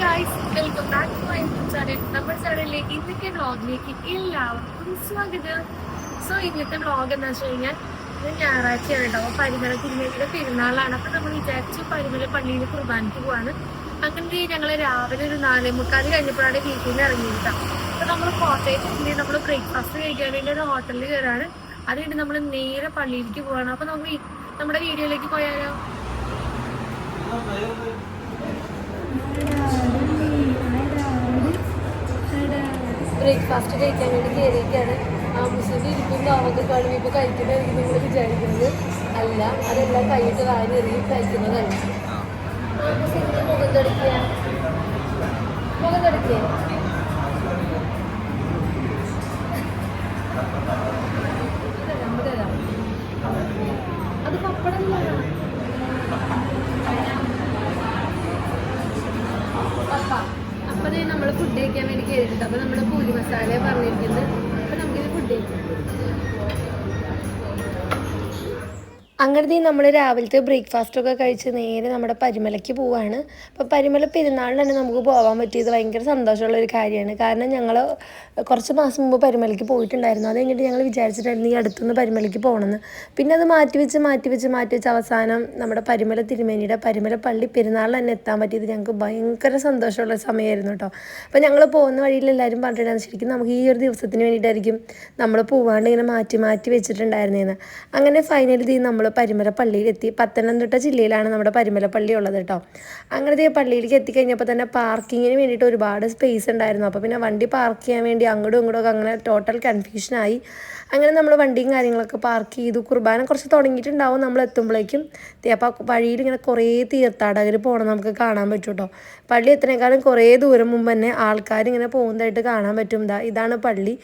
Guys welcome back to my channel നമ്മുടെ ചാനലിലെ ഇന്നത്തെ വ്ളോഗിലേക്ക് എല്ലാവർക്കും സ്വാഗതം. സോ ഇന്നത്തെ വ്ളോഗ് എന്താ വെച്ച് കഴിഞ്ഞാൽ ഇത് ഞായറാഴ്ചയാണ് കേട്ടോ. പരിമല തിരുമലയുടെ പെരുന്നാളാണ്. അപ്പം നമ്മൾ വിചാരിച്ചു പരിമല പള്ളിയിൽ കുർബാനയ്ക്ക് പോവാണ് അങ്ങനെ ഞങ്ങൾ രാവിലെ ഒരു നാലേ മുക്കാൽ കഴിഞ്ഞപ്പോഴാണ് വീട്ടിൽ നിന്ന് ഇറങ്ങിയിട്ടാ അപ്പം നമ്മൾ കോട്ടയത്ത് നമ്മൾ ബ്രേക്ക്ഫാസ്റ്റ് കഴിക്കാൻ വേണ്ടി ഒരു ഹോട്ടലിൽ കയറാണ്. അത് കഴിഞ്ഞ് നമ്മൾ നേരെ പള്ളിയിലേക്ക് പോവാണ്. അപ്പം നമുക്ക് നമ്മുടെ വീഡിയോയിലേക്ക് പോയാലോ? ബ്രേക്ക്ഫാസ്റ്റ് കഴിക്കാൻ വേണ്ടി കയറിയിട്ടാണ് ആ മുസ്ലിം ഇരിക്കുമ്പോൾ അവർക്ക് ഇപ്പോൾ കഴിക്കുന്നതായിരിക്കും നിങ്ങൾ വിചാരിക്കുന്നത് അല്ല അതെല്ലാം കൈയിട്ട് വാരി എറിയും കഴിക്കുന്നതല്ല. മുഖം തുടക്കുക മുഖം തുടക്കുക അപ്പൊ നമ്മൾ ഫുഡ് കഴിക്കാൻ വേണ്ടി കയറിയിട്ടുണ്ട് അപ്പൊ നമ്മുടെ പൂരി മസാല പറഞ്ഞിരിക്കുന്നത്. അപ്പൊ നമുക്കിത് ഫുഡ് കഴിക്കാം. അങ്ങനെ നമ്മൾ രാവിലത്തെ ബ്രേക്ക്ഫാസ്റ്റ് ഒക്കെ കഴിച്ച് നേരെ നമ്മുടെ പരിമലയ്ക്ക് പോവാണ്. അപ്പോൾ പരിമല പെരുന്നാളിന് തന്നെ നമുക്ക് പോകാൻ പറ്റിയത് ഭയങ്കര സന്തോഷമുള്ള ഒരു കാര്യമാണ്. കാരണം ഞങ്ങൾ കുറച്ച് മാസം മുമ്പ് പരിമലയ്ക്ക് പോയിട്ടുണ്ടായിരുന്നു. അത് കഴിഞ്ഞിട്ട് ഞങ്ങൾ വിചാരിച്ചിട്ടായിരുന്നു ഈ അടുത്തുനിന്ന് പരിമലയ്ക്ക് പോകണമെന്ന് പിന്നെ അത് മാറ്റി വെച്ച് മാറ്റി വെച്ച് മാറ്റി വെച്ച് അവസാനം നമ്മുടെ പരിമല തിരുമേനിയുടെ പരിമല പള്ളി പെരുന്നാളിന് തന്നെ എത്താൻ പറ്റിയത് ഞങ്ങൾക്ക് ഭയങ്കര സന്തോഷമുള്ള സമയമായിരുന്നു കേട്ടോ. അപ്പോൾ ഞങ്ങൾ പോകുന്ന വഴിയിൽ എല്ലാവരും പറഞ്ഞിട്ടുണ്ടായിരുന്നു ശരിക്കും നമുക്ക് ഈ ഒരു ദിവസത്തിന് വേണ്ടിയിട്ടായിരിക്കും നമ്മൾ പോവാണ്ട് ഇങ്ങനെ മാറ്റി മാറ്റി വെച്ചിട്ടുണ്ടായിരുന്നേന്ന്. അങ്ങനെ ഫൈനലി നമ്മൾ പരിമല എത്തി പത്തനംതിട്ട ജില്ലയിലാണ് നമ്മുടെ പരിമല പള്ളി ഉള്ളത് കേട്ടോ. അങ്ങനത്തെ പള്ളിയിലേക്ക് എത്തിക്കഴിഞ്ഞപ്പോൾ തന്നെ പാർക്കിങ്ങിന് വേണ്ടിയിട്ട് ഒരുപാട് സ്പേസ് ഉണ്ടായിരുന്നു. അപ്പോൾ പിന്നെ വണ്ടി പാർക്ക് ചെയ്യാൻ വേണ്ടി അങ്ങോട്ടും ഇങ്ങോട്ടും ഒക്കെ അങ്ങനെ ടോട്ടൽ കൺഫ്യൂഷനായി അങ്ങനെ നമ്മൾ വണ്ടിയും കാര്യങ്ങളൊക്കെ പാർക്ക് ചെയ്തു. കുർബാന കുറച്ച് തുടങ്ങിയിട്ടുണ്ടാവും നമ്മൾ എത്തുമ്പോഴേക്കും അപ്പോൾ വഴിയിൽ ഇങ്ങനെ കുറേ തീർത്ഥാടകർ പോകണം നമുക്ക് കാണാൻ പറ്റും കേട്ടോ. പള്ളി എത്തുന്നേക്കാളും കുറേ ദൂരം മുമ്പ് തന്നെ ആൾക്കാർ ഇങ്ങനെ പോകുന്നതായിട്ട് കാണാൻ പറ്റും. ഇതാ ഇതാണ് പള്ളി.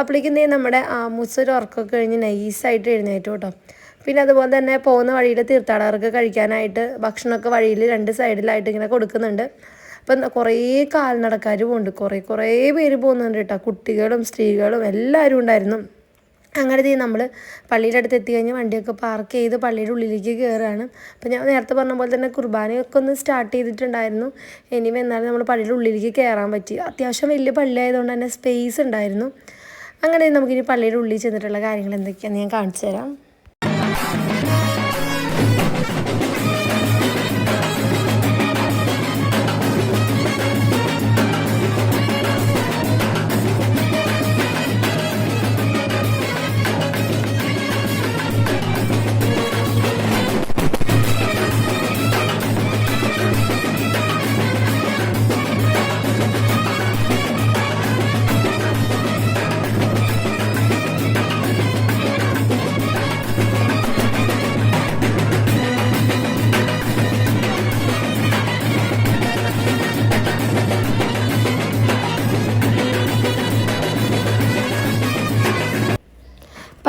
അപ്പോഴേക്കും നമ്മുടെ ആമൂസ് ഒരു ഉറക്കമൊക്കെ കഴിഞ്ഞ് നൈസായിട്ട് എഴുന്നേറ്റു കേട്ടോ. പിന്നെ അതുപോലെ തന്നെ പോകുന്ന വഴിയിൽ തീർത്ഥാടകർക്ക് കഴിക്കാനായിട്ട് ഭക്ഷണമൊക്കെ വഴിയിൽ രണ്ട് സൈഡിലായിട്ട് ഇങ്ങനെ കൊടുക്കുന്നുണ്ട്. അപ്പം കുറേ കാൽനടക്കാർ പോകുന്നുണ്ട്. കുറേ കുറേ പേര് പോകുന്നുണ്ട് കേട്ടോ. കുട്ടികളും സ്ത്രീകളും എല്ലാവരും ഉണ്ടായിരുന്നു. അങ്ങനെ നമ്മൾ പള്ളിയുടെ അടുത്ത് എത്തി കഴിഞ്ഞ് വണ്ടിയൊക്കെ പാർക്ക് ചെയ്ത് പള്ളിയുടെ ഉള്ളിലേക്ക് കയറുകയാണ്. അപ്പം ഞാൻ നേരത്തെ പറഞ്ഞ പോലെ തന്നെ കുർബാനയൊക്കെ ഒന്ന് സ്റ്റാർട്ട് ചെയ്തിട്ടുണ്ടായിരുന്നു. ഇനി എന്നാലും നമ്മൾ പള്ളിയുടെ ഉള്ളിലേക്ക് കയറാൻ പറ്റി. അത്യാവശ്യം വലിയ പള്ളി ആയതുകൊണ്ട് തന്നെ സ്പേസ് ഉണ്ടായിരുന്നു. അങ്ങനെ നമുക്കിനി പള്ളിയുടെ ഉള്ളിൽ ചെന്നിട്ടുള്ള കാര്യങ്ങൾ എന്തൊക്കെയാണെന്ന് ഞാൻ കാണിച്ചു തരാം.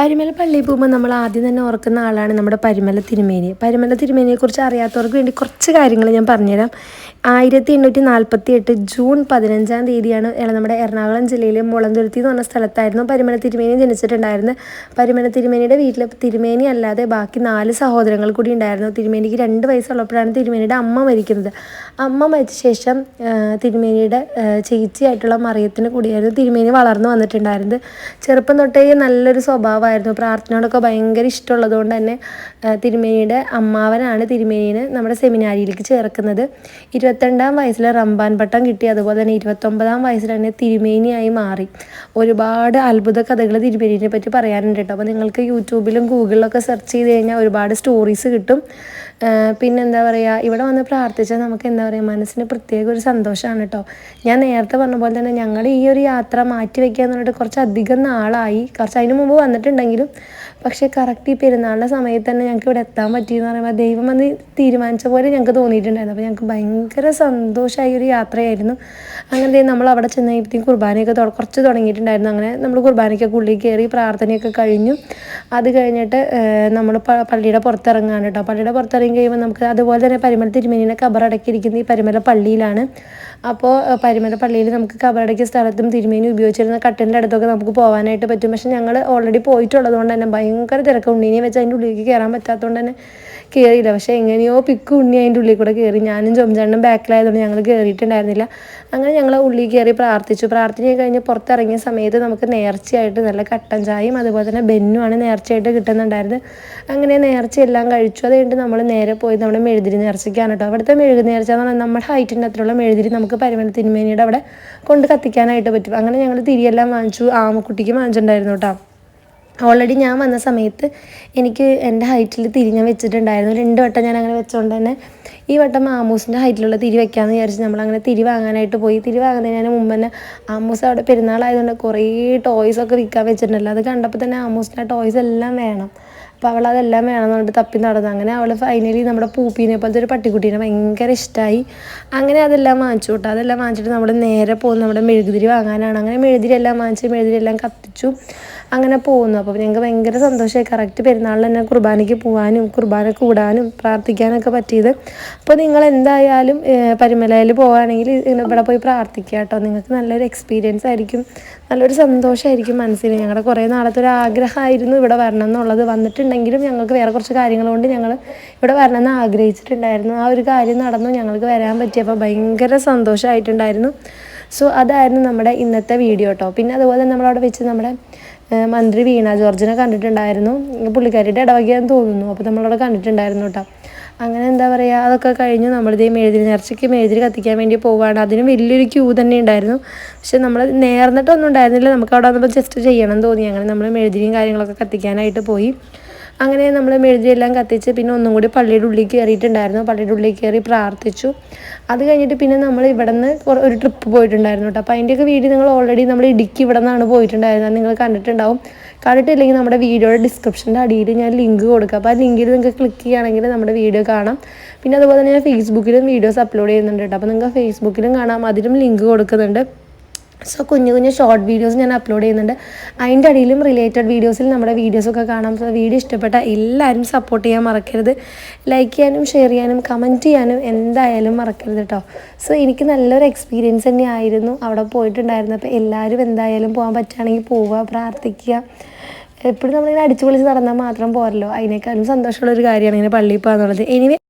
പരിമല പള്ളിയിൽ പോകുമ്പോൾ നമ്മൾ ആദ്യം തന്നെ ഓർക്കുന്ന ആളാണ് നമ്മുടെ പരിമല തിരുമേനി. പരിമല തിരുമേനിയെക്കുറിച്ച് അറിയാത്തവർക്ക് വേണ്ടി കുറച്ച് കാര്യങ്ങൾ ഞാൻ പറഞ്ഞുതരാം. ആയിരത്തി എണ്ണൂറ്റി നാൽപ്പത്തി എട്ട് ജൂൺ പതിനഞ്ചാം തീയതിയാണ് നമ്മുടെ എറണാകുളം ജില്ലയിലെ മുളന്തുരുത്തി എന്ന് പറഞ്ഞ സ്ഥലത്തായിരുന്നു പരിമല തിരുമേനി ജനിച്ചിട്ടുണ്ടായിരുന്നത്. പരിമല തിരുമേനിയുടെ വീട്ടിൽ തിരുമേനി അല്ലാതെ ബാക്കി നാല് സഹോദരങ്ങൾ കൂടി ഉണ്ടായിരുന്നു. തിരുമേനിക്ക് രണ്ട് വയസ്സുള്ളപ്പോഴാണ് തിരുമേനിയുടെ അമ്മ മരിക്കുന്നത്. അമ്മ മരിച്ച ശേഷം തിരുമേനിയുടെ ചേച്ചിയായിട്ടുള്ള മറിയത്തിന് കൂടിയായിരുന്നു തിരുമേനി വളർന്നു വന്നിട്ടുണ്ടായിരുന്നത്. ചെറുപ്പം തൊട്ടേ നല്ലൊരു സ്വഭാവമായിരുന്നു പ്രാർത്ഥനയോടൊക്കെ ഭയങ്കര ഇഷ്ടമുള്ളതുകൊണ്ട് തന്നെ തിരുമേനിയുടെ അമ്മാവനാണ് തിരുമേനിയെ നമ്മുടെ സെമിനാരിയിലേക്ക് ചേർക്കുന്നത്. ഇരുപത്തിരണ്ടാം വയസ്സിൽ റംബാൻ പട്ടം കിട്ടി. അതുപോലെ തന്നെ ഇരുപത്തൊമ്പതാം വയസ്സിൽ തന്നെ തിരുമേനിയായി മാറി. ഒരുപാട് അത്ഭുത കഥകൾ തിരുമേനിയെ പറ്റി പറയാനുണ്ട് കേട്ടോ. അപ്പോൾ നിങ്ങൾക്ക് യൂട്യൂബിലും ഗൂഗിളിലൊക്കെ സെർച്ച് ചെയ്ത് കഴിഞ്ഞാൽ ഒരുപാട് സ്റ്റോറീസ് കിട്ടും. പിന്നെ പിന്നെന്താ പറയുക ഇവിടെ വന്ന് പ്രാർത്ഥിച്ചാൽ നമുക്ക് എന്താ പറയുക മനസ്സിന് പ്രത്യേക ഒരു സന്തോഷമാണ് കേട്ടോ. ഞാൻ നേരത്തെ പറഞ്ഞ പോലെ തന്നെ ഞങ്ങൾ ഈ ഒരു യാത്ര മാറ്റി വയ്ക്കുക എന്ന് പറഞ്ഞിട്ട് കുറച്ച് അധികം നാളായി. കുറച്ച് അതിന് മുമ്പ് വന്നിട്ടുണ്ടെങ്കിലും പക്ഷേ കറക്റ്റ് ഈ പെരുന്നാളിന്റെ സമയത്ത് തന്നെ ഞങ്ങൾക്ക് ഇവിടെ എത്താൻ പറ്റിയെന്ന് പറയുമ്പോൾ ദൈവം വന്ന് തീരുമാനിച്ച പോലെ ഞങ്ങൾക്ക് തോന്നിയിട്ടുണ്ടായിരുന്നു. അപ്പോൾ ഞങ്ങൾക്ക് ഭയങ്കര സന്തോഷമായ ഒരു യാത്രയായിരുന്നു. അങ്ങനെ നമ്മൾ അവിടെ ചെന്ന് കഴിയുമ്പോഴത്തേക്കും കുർബാനയൊക്കെ കുറച്ച് തുടങ്ങിയിട്ടുണ്ടായിരുന്നു. അങ്ങനെ നമ്മൾ കുർബാനയ്ക്കൊക്കെ ഉള്ളിൽ കയറി പ്രാർത്ഥനയൊക്കെ കഴിഞ്ഞു. അത് കഴിഞ്ഞിട്ട് നമ്മൾ പള്ളിയുടെ പുറത്തിറങ്ങാണ് കേട്ടോ. പള്ളിയുടെ പുറത്തിറങ്ങി കഴിയുമ്പോൾ നമുക്ക് അതുപോലെ തന്നെ പരിമല തിരുമേനിയുടെ കബറടക്കിയിരിക്കുന്ന ഈ പരിമല പള്ളിയിലാണ് അപ്പോൾ പരിമല പള്ളിയിൽ നമുക്ക് കബറടക്കിയ സ്ഥലത്തും തിരുമേനി ഉപയോഗിച്ചിരുന്ന കട്ടിലിന്റെ അടുത്തൊക്കെ നമുക്ക് പോകാനായിട്ട് പറ്റും. പക്ഷെ ഞങ്ങൾ ഓൾറെഡി പോയിട്ടുള്ളത് കൊണ്ട് തന്നെ ഭയങ്കര തിരക്ക്. ഉണ്ണീനെ വെച്ച് അതിന്റെ ഉള്ളിലേക്ക് കയറാൻ പറ്റാത്തതുകൊണ്ട് തന്നെ കയറിയില്ല പക്ഷേ എങ്ങനെയോ പിക്ക് ഉണ്ണി അതിന്റെ ഉള്ളിൽ കൂടെ കയറി ഞാനും ചൊമ്പചാണ്ടും ബാക്കിലായതുകൊണ്ട് ഞങ്ങൾ കയറിയിട്ടുണ്ടായിരുന്നില്ല അങ്ങനെ ഞങ്ങൾ ഉള്ളിൽ കയറി പ്രാർത്ഥിച്ചു. പ്രാർത്ഥന കഴിഞ്ഞ് പുറത്തിറങ്ങിയ സമയത്ത് നമുക്ക് നേർച്ചയായിട്ട് നല്ല കട്ടൻ ചായയും അതുപോലെ തന്നെ ബെന്നുമാണ് നേർച്ചയായിട്ട് കിട്ടുന്നുണ്ടായിരുന്നത്. അങ്ങനെ നേർച്ചയെല്ലാം കഴിച്ചു. അത് കഴിഞ്ഞിട്ട് നമ്മൾ നേരെ പോയി നമ്മുടെ മെഴുതിരി നേർച്ചയ്ക്കാണ് കേട്ടോ. അവിടുത്തെ മെഴുകി നേർച്ച എന്ന് പറഞ്ഞാൽ നമ്മുടെ ഹൈറ്റിന്റെ അത്രയുള്ള മെഴുതിരി നമുക്ക് പരിമല തിരുമേനിയുടെ അവിടെ കൊണ്ട് കത്തിക്കാനായിട്ട് പറ്റും. അങ്ങനെ ഞങ്ങൾ തിരിയെല്ലാം വാങ്ങിച്ചു. ആമക്കുട്ടിക്ക് വാങ്ങിച്ചിട്ടുണ്ടായിരുന്നു കേട്ടോ ഓൾറെഡി ഞാൻ വന്ന സമയത്ത് എനിക്ക് എന്റെ ഹൈറ്റിൽ തിരി ഞാൻ വെച്ചിട്ടുണ്ടായിരുന്നു. രണ്ട് വട്ടം ഞാൻ അങ്ങനെ വെച്ചുകൊണ്ട് തന്നെ ഈ വട്ടം ആമൂസിന്റെ ഹൈറ്റിലുള്ള തിരി വെക്കാമെന്ന് വിചാരിച്ച് നമ്മൾ അങ്ങനെ തിരി വാങ്ങാനായിട്ട് പോയി. തിരി വാങ്ങുന്നതിന് മുമ്പ് തന്നെ ആമൂസ് അവിടെ പെരുന്നാളായതുകൊണ്ട് കുറേ ടോയ്സ് ഒക്കെ വിൽക്കാൻ വെച്ചിട്ടുണ്ടല്ലോ. അത് കണ്ടപ്പോൾ തന്നെ ആമൂസിന്റെ ടോയ്സ് എല്ലാം വേണം. അപ്പോൾ അവൾ അതെല്ലാം വേണമെന്ന് തപ്പി നടന്നു. അങ്ങനെ അവൾ ഫൈനലി നമ്മുടെ പൂപ്പീനെ പോലത്തെ ഒരു പട്ടിക്കുട്ടീനെ ഭയങ്കര ഇഷ്ടമായി അങ്ങനെ അതെല്ലാം വാങ്ങിച്ചു കേട്ടോ. അതെല്ലാം വാങ്ങിച്ചിട്ട് നമ്മൾ നേരെ പോകുന്നു. നമ്മുടെ മെഴുകുതിരി വാങ്ങാനാണ്. അങ്ങനെ മെഴുകുതിരി എല്ലാം വാങ്ങിച്ച് മെഴുകുതിരി എല്ലാം കത്തിച്ചു. അങ്ങനെ പോകുന്നു. അപ്പോൾ ഞങ്ങൾക്ക് ഭയങ്കര സന്തോഷമായി. കറക്റ്റ് പെരുന്നാളിൽ തന്നെ കുർബാനയ്ക്ക് പോകാനും കുർബാന കൂടാനും പ്രാർത്ഥിക്കാനൊക്കെ പറ്റിയത്. അപ്പോൾ നിങ്ങൾ എന്തായാലും പരിമലയിൽ പോവുകയാണെങ്കിൽ ഇവിടെ പോയി പ്രാർത്ഥിക്കുക കേട്ടോ. നിങ്ങൾക്ക് നല്ലൊരു എക്സ്പീരിയൻസ് ആയിരിക്കും. നല്ലൊരു സന്തോഷമായിരിക്കും മനസ്സിൽ ഞങ്ങളുടെ കുറേ നാളത്തെ ഒരു ആഗ്രഹമായിരുന്നു ഇവിടെ വരണം എന്നുള്ളത് വന്നിട്ടുണ്ടെങ്കിലും ഞങ്ങൾക്ക് വേറെ കുറച്ച് കാര്യങ്ങൾ കൊണ്ട് ഞങ്ങൾ ഇവിടെ വരണമെന്ന് ആഗ്രഹിച്ചിട്ടുണ്ടായിരുന്നു. ആ ഒരു കാര്യം നടന്നു. ഞങ്ങൾക്ക് വരാൻ പറ്റിയപ്പോൾ ഭയങ്കര സന്തോഷമായിട്ടുണ്ടായിരുന്നു. സോ അതായിരുന്നു നമ്മുടെ ഇന്നത്തെ വീഡിയോ കേട്ടോ പിന്നെ അതുപോലെ നമ്മളവിടെ വെച്ച് നമ്മുടെ മന്ത്രി വീണ ജോർജിനെ കണ്ടിട്ടുണ്ടായിരുന്നു. പുള്ളിക്കാരിയുടെ ഇടവകയാന്ന് തോന്നുന്നു. അപ്പോൾ നമ്മളവിടെ കണ്ടിട്ടുണ്ടായിരുന്നു കേട്ടോ അങ്ങനെ എന്താ പറയുക അതൊക്കെ കഴിഞ്ഞ്. നമ്മളിതേ മെഴുതിരി നേർച്ചയ്ക്ക് മെഴുതിരി കത്തിക്കാൻ വേണ്ടി പോവുകയാണ്. അതിന് വലിയൊരു ക്യൂ തന്നെ ഉണ്ടായിരുന്നു. പക്ഷെ നമ്മൾ നേർന്നിട്ടൊന്നും ഉണ്ടായിരുന്നില്ല. നമുക്ക് അവിടെ വന്നപ്പോൾ ജസ്റ്റ് ചെയ്യണം തോന്നി. അങ്ങനെ നമ്മൾ മെഴുതിരിയും കാര്യങ്ങളൊക്കെ കത്തിക്കാനായിട്ട് പോയി. അങ്ങനെ നമ്മൾ മെഴുതിയെല്ലാം കത്തിച്ച് പിന്നെ ഒന്നും കൂടി പള്ളിയുടെ ഉള്ളിൽ കയറിയിട്ടുണ്ടായിരുന്നു. പള്ളിയുടെ ഉള്ളിൽ കയറി പ്രാർത്ഥിച്ചു. അത് കഴിഞ്ഞിട്ട് പിന്നെ നമ്മൾ ഇവിടെ നിന്ന് ഒരു ട്രിപ്പ് പോയിട്ടുണ്ടായിരുന്നു കേട്ടോ. അപ്പോൾ അതിന്റെയൊക്കെ വീഡിയോ നിങ്ങൾ ഓൾറെഡി നമ്മൾ ഇടുക്കി ഇവിടെ നിന്നാണ് പോയിട്ടുണ്ടായിരുന്നത് നിങ്ങൾ കണ്ടിട്ടുണ്ടാവും. കണ്ടിട്ടില്ലെങ്കിൽ നമ്മുടെ വീഡിയോയുടെ ഡിസ്ക്രിപ്ഷന്റെ അടിയിൽ ഞാൻ ലിങ്ക് കൊടുക്കുക അപ്പോൾ ആ ലിങ്കിൽ നിങ്ങൾക്ക് ക്ലിക്ക് ചെയ്യുകയാണെങ്കിൽ നമ്മുടെ വീഡിയോ കാണാം. പിന്നെ അതുപോലെ തന്നെ ഞാൻ ഫേസ്ബുക്കിലും വീഡിയോസ് അപ്ലോഡ് ചെയ്യുന്നുണ്ട് കേട്ടോ. അപ്പോൾ നിങ്ങൾക്ക് ഫേസ്ബുക്കിലും കാണാം. അതിലും ലിങ്ക് കൊടുക്കുന്നുണ്ട്. സോ കുഞ്ഞു കുഞ്ഞു ഷോർട്ട് വീഡിയോസ് ഞാൻ അപ്ലോഡ് ചെയ്യുന്നുണ്ട്. അതിന്റെ അടിയിലും റിലേറ്റഡ് വീഡിയോസിൽ നമ്മുടെ വീഡിയോസൊക്കെ കാണാം. വീഡിയോ ഇഷ്ടപ്പെട്ട എല്ലാവരും സപ്പോർട്ട് ചെയ്യാൻ മറക്കരുത്. ലൈക്ക് ചെയ്യാനും ഷെയർ ചെയ്യാനും കമന്റ് ചെയ്യാനും എന്തായാലും മറക്കരുത് കേട്ടോ സോ എനിക്ക് നല്ലൊരു എക്സ്പീരിയൻസ് തന്നെയായിരുന്നു. അവിടെ പോയിട്ടുണ്ടായിരുന്നു. അപ്പോൾ എല്ലാവരും എന്തായാലും പോകാൻ പറ്റുകയാണെങ്കിൽ പോവുക പ്രാർത്ഥിക്കുക. എപ്പോഴും നമ്മളിങ്ങനെ അടിച്ചു പൊളിച്ച് നടന്നാൽ മാത്രം പോരല്ലോ. അതിനേക്കാളും സന്തോഷമുള്ള ഒരു കാര്യമാണ് ഇങ്ങനെ പള്ളിയിൽ പോകുക എന്നുള്ളത് എനിവേ